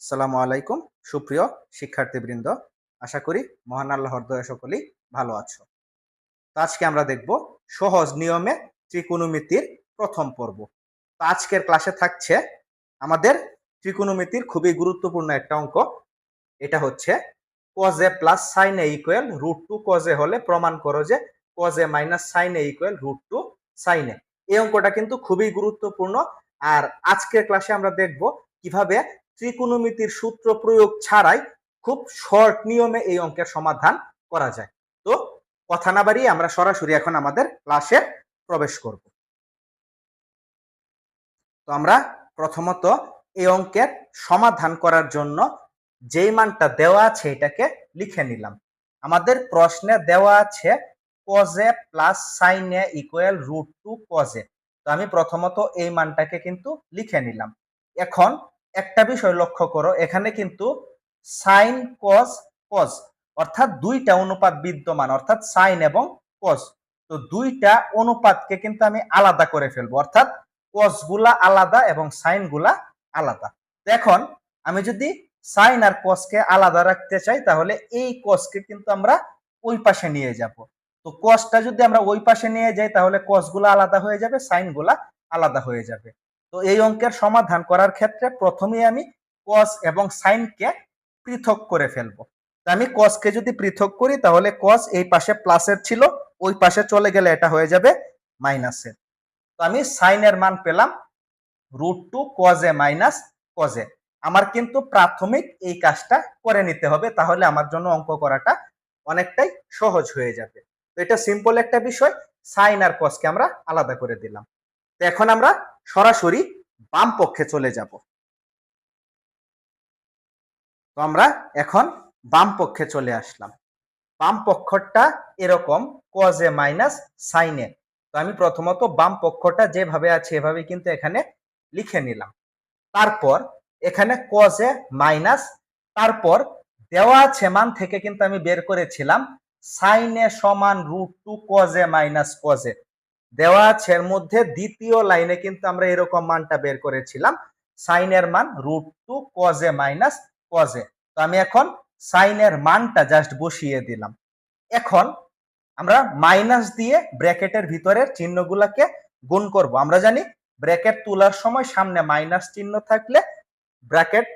সালামু আলাইকুম, সুপ্রিয় শিক্ষার্থীবৃন্দ। আশা করি মহান আল্লাহর দয়া সকলেই ভালো আছো। তো আজকে আমরা দেখব সহজ নিয়মে ত্রিকোণমিতির প্রথম পর্ব। তো আজকের ক্লাসে থাকছে আমাদের ত্রিকোণমিতির খুবই গুরুত্বপূর্ণ একটা অঙ্ক। এটা হচ্ছে কজে plus sine A equal root two কজে হলে প্রমাণ করো যে কজে minus sine A equal root two সাইনে এই অঙ্কটা কিন্তু খুবই গুরুত্বপূর্ণ। আর আজকের ক্লাসে আমরা দেখব কীভাবে ত্রিকোণমিতির সূত্র প্রয়োগ ছাড়াই খুব শর্ট নিয়মে এই অঙ্কের সমাধান করা যায়। তো কথা না বাড়িয়ে আমরা সরাসরি এখন আমাদের ক্লাসে প্রবেশ করব। তো আমরা প্রথমত এই অঙ্কের সমাধান করার জন্য যেই মানটা দেওয়া আছে এটাকে লিখে নিলাম। আমাদের প্রশ্নে দেওয়া আছে cos A plus sine A equal root two cos A তো আমি প্রথমত এই মানটাকে কিন্তু লিখে নিলাম। এখন একটা বিষয় লক্ষ্য করো, এখানে কিন্তু সাইন কস কস অর্থাৎ দুইটা অনুপাত বিদ্যমান, অর্থাৎ সাইন এবং কস তো দুইটা অনুপাতকে কিন্তু আমি আলাদা করে ফেলব, অর্থাৎ কজগুলা আলাদা এবং সাইনগুলা আলাদা। এখন আমি যদি সাইন আর কসকে আলাদা রাখতে চাই, তাহলে এই কসকে কিন্তু আমরা ওই পাশে নিয়ে যাব। তো কসটা যদি আমরা ওই পাশে নিয়ে যাই, তাহলে কসগুলা আলাদা হয়ে যাবে সাইনগুলা আলাদা হয়ে যাবে। তো এই অঙ্কের সমাধান করার ক্ষেত্রে প্রথমেই আমি কস এবং সাইনকে পৃথক করে ফেলব। আমি কসকে যদি পৃথক করি, তাহলে কস এই পাশে প্লাসের ছিল, ওই পাশে চলে গেলে এটা হয়ে যাবে মাইনাসের তো আমি সাইনের মান পেলাম root two cos A minus cos A আমার কিন্তু প্রাথমিক এই কাজটা করে নিতে হবে, তাহলে আমার জন্য অঙ্ক করাটা অনেকটাই সহজ হয়ে যাবে। তো এটা সিম্পল একটা বিষয় সাইন আর কসকে আমরা আলাদা করে দিলাম। তো এখন আমরা সরাসরি বাম পক্ষে চলে যাব। তো আমরা এখন বাম পক্ষে চলে আসলাম। বাম পক্ষটা এরকম কজে মাইনাস সাইনে তো আমি প্রথমত বাম পক্ষটা যেভাবে আছে এভাবে কিন্তু এখানে লিখে নিলাম। তারপর এখানে কজে মাইনাস তারপর দেওয়া আছে মান থেকে কিন্তু আমি বের করেছিলাম সাইনে সমান root two cos A minus cos A দেওয়া আছে এর মধ্যে দ্বিতীয় লাইনে কিন্তু আমরা এরকম মানটা বের করেছিলাম। সাইনের মান root two cos A minus cos A তো আমি এখন সাইনের মানটা জাস্ট বসিয়ে দিলাম। এখন আমরা মাইনাস দিয়ে ব্র্যাকেটের ভিতরের চিহ্নগুলোকে গুণ করব। আমরা জানি ব্র্যাকেট তোলার সময় সামনে মাইনাস চিহ্ন থাকলে ব্র্যাকেট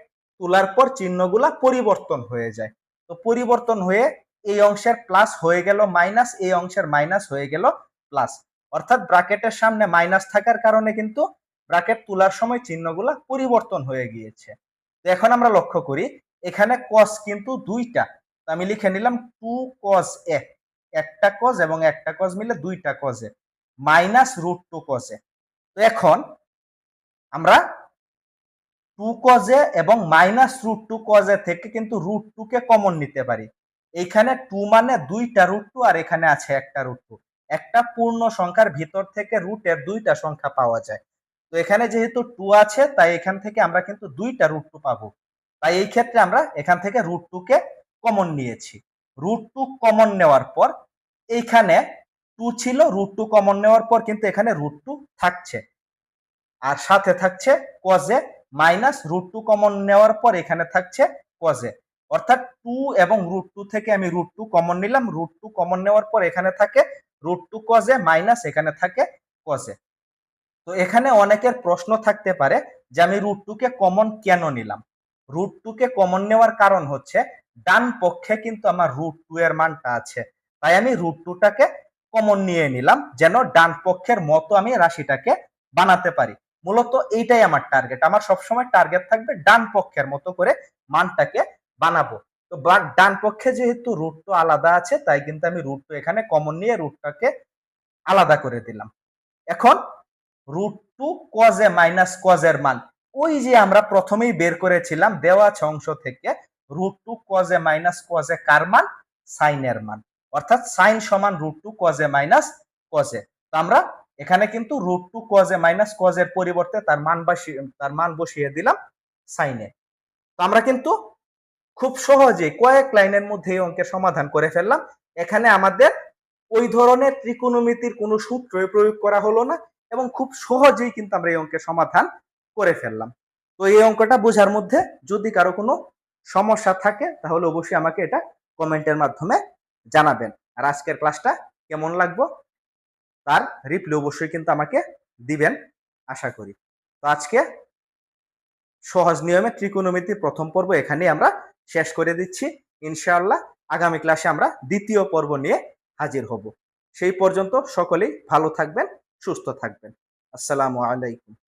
তোলার পর চিহ্নগুলা পরিবর্তন হয়ে যায়। তো পরিবর্তন হয়ে এই অংশের প্লাস হয়ে গেল মাইনাস এই অংশের মাইনাস হয়ে গেল প্লাস অর্থাৎ ব্রাকেটের সামনে মাইনাস থাকার কারণে কিন্তু ব্রাকেট তোলার সময় চিহ্নগুলা পরিবর্তন হয়ে গিয়েছে। তো এখন আমরা লক্ষ্য করি, এখানে কস কিন্তু দুইটা। আমি লিখে নিলাম টু কস এ একটা কজ এবং একটা কজ মিলে দুইটা cos A minus root two cos A তো এখন আমরা টু কজে এবং মাইনাস রুট টু কজে থেকে কিন্তু রুট টু কে কমন নিতে পারি। এইখানে টু মানে দুইটা রুট টু আর এখানে আছে একটা রুট টু একটা পূর্ণ সংখ্যার ভিতর থেকে রুটের দুইটা সংখ্যা পাওয়া যায়। তো এখানে যেহেতু টু আছে, তাই এখান থেকে আমরা কিন্তু দুইটা রুট টু পাবো। তাই এই ক্ষেত্রে আমরা এখান থেকে রুট টু কে কমন নিয়েছি। রুট টু কমন নেওয়ার পর এইখানে টু ছিল রুট টু কমন নেওয়ার পর কিন্তু এখানে রুট টু থাকছে। আর সাথে থাকছে cos A minus root two common নেওয়ার পর এখানে থাকছে কজে অর্থাৎ টু এবং রুট টু থেকে আমি রুট টু কমন নিলাম রুট টু কমন নেওয়ার পর এখানে থাকে রুট টু কজে মাইনাস এখানে থাকে কজে তো এখানে অনেকের প্রশ্ন থাকতে পারে যে আমি রুট টু কে কমন কেন নিলাম? রুট টু কে কমন নেওয়ার কারণ হচ্ছে ডান পক্ষে কিন্তু আমার রুট টু এর মানটা আছে। তাই আমি রুট টুটাকে কমন নিয়ে নিলাম যেন ডান পক্ষের মতো আমি রাশিটাকে বানাতে পারি। মূলত এইটাই আমার টার্গেট আমার সবসময় টার্গেট থাকবে ডান পক্ষের মতো করে মানটাকে বানাবো। তো ডান পক্ষে যেহেতু রুট টু আলাদা আছে, তাই কিন্তু আমি রুট টু এখানে কমন নিয়ে রুটটাকে আলাদা করে দিলাম। এখন রুট টু কজে মাইনাস কজের মান, ওই যে আমরা প্রথমেই বের করেছিলাম, দেওয়া আছে অংশ থেকে রুট টু কজে মাইনাস কজে কার মান? সাইনের মান। অর্থাৎ সাইন সমান রুট টু কজে মাইনাস কজে তো আমরা এখানে কিন্তু রুট টু কজে মাইনাস কজের পরিবর্তে তার মান বসিয়ে, তার মান বসিয়ে দিলাম সাইনে তো আমরা কিন্তু খুব সহজে কয়েক লাইনের মধ্যে এই অঙ্কের সমাধান করে ফেললাম। এখানে আমাদের ওই ধরনের ত্রিকোণমিতির কোনো সূত্র প্রয়োগ করা হলো না এবং খুব সহজেই কিন্তু আমরা এই অঙ্কের সমাধান করে ফেললাম। তো এই অঙ্কটা বোঝার মধ্যে যদি কারও কোনো সমস্যা থাকে, তাহলে অবশ্যই আমাকে এটা কমেন্টের মাধ্যমে জানাবেন। আর আজকের ক্লাসটা কেমন লাগবো তার রিপ্লাই অবশ্যই কিন্তু আমাকে দিবেন, আশা করি। তো আজকে সহজ নিয়মে ত্রিকোণমিতির প্রথম পর্ব এখানেই আমরা শেষ করে দিচ্ছি। ইনশাআল্লাহ আগামী ক্লাসে আমরা দ্বিতীয় পর্ব নিয়ে হাজির হব। সেই পর্যন্ত সকলেই ভালো থাকবেন, সুস্থ থাকবেন। আসসালামু আলাইকুম।